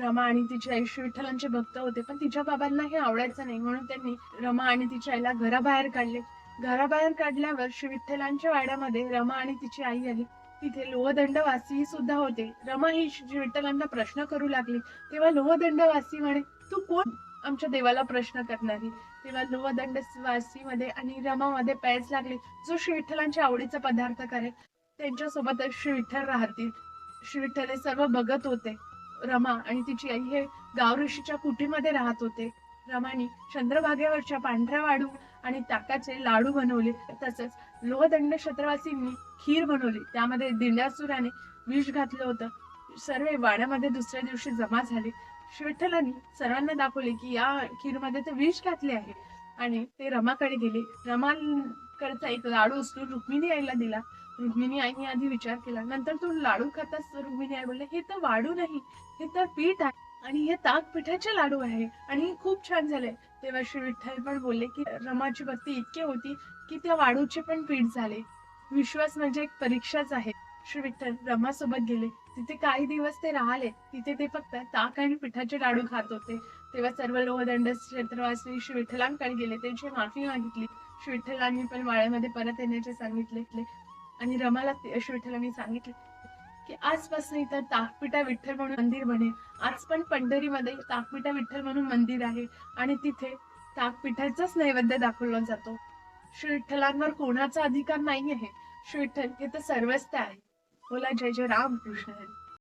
रमा आणि तिची आई श्री विठ्ठलांचे भक्त होते. पण तिच्या बाबांना हे आवडायचं नाही. म्हणून त्यांनी रमा आणि तिच्या आईला घराबाहेर काढले. घराबाहेर काढल्यावर श्री विठ्ठलांच्या वाड्यामध्ये रमा आणि तिची आई आली. तिथे लोहदंडवासी सुद्धा होते. रमा ही श्री विठ्ठलांना प्रश्न करू लागली. तेव्हा लोहदंडवासी म्हणे तू कोण? आमच्या देवाला प्रश्न करणारी. तेव्हा लोहदंडवासी मध्ये आणि रमामध्ये पॅच लागली. जो श्री विठ्ठलांच्या आवडीचा पदार्थ करेल त्यांच्यासोबत श्री विठ्ठल राहतील. श्री विठ्ठल हे सर्व बघत होते. रमा आणि तिची आई हे गाव ऋषीच्या कुटीमध्ये राहत होते. रमानी चंद्रभागेवरच्या पांढऱ्या वाडू आणि ताकाचे लाडू बनवले. तसंच लोहदंड क्षेत्रवासींनी खीर बनवली. त्यामध्ये दिंड्यासुराने विष घातलं होतं. सर्व वाड्यामध्ये दुसऱ्या दिवशी जमा झाले. श्रीठलांनी सर्वांना दाखवले की या खीरमध्ये ते विष घातले आहे. आणि ते रमाकडे गेले. करता एक लाडू असतो रुक्मिणी आईला दिला. रुक्मिणी आईने आधी विचार केला. नंतर तू लाडू खातास रुक्मिणी आई बोलले हे तर वाडू नाही. हे तर पीठ आहे. आणि हे ताक पिठाचे लाडू आहे. आणि हे खूप छान झाले तेव्हा श्री विठ्ठल पण बोलले की रमाची भक्ती इतकी होती की त्या वाडूचे पण पीठ झाले. विश्वास म्हणजे एक परीक्षाच आहे. श्री विठ्ठल रमासोबत गेले. तिथे काही दिवस ते राहिले. तिथे ते फक्त ताक आणि पिठाचे लाडू खात होते. तेव्हा सर्व लोहदंड क्षेत्रवासी श्री विठ्ठलांकडे गेले. त्यांची माफी मागितली. श्री विठ्ठलांनी पण वाड्यामध्ये परत येण्याचे सांगितले. आणि रमाला श्री विठ्ठलांनी सांगितले की आजपासून इथं ताकपिठा विठ्ठल म्हणून मंदिर बनेल. आज पण पंढरीमध्ये ताकपिठा विठ्ठल म्हणून मंदिर आहे. आणि तिथे ताकपिठाचाच नैवेद्य दाखवला जातो. श्री विठ्ठलांवर कोणाचा अधिकार नाही आहे श्री विठ्ठल हे तर सर्वस्थ आहे. बोला जय जय राम कृष्ण हरी.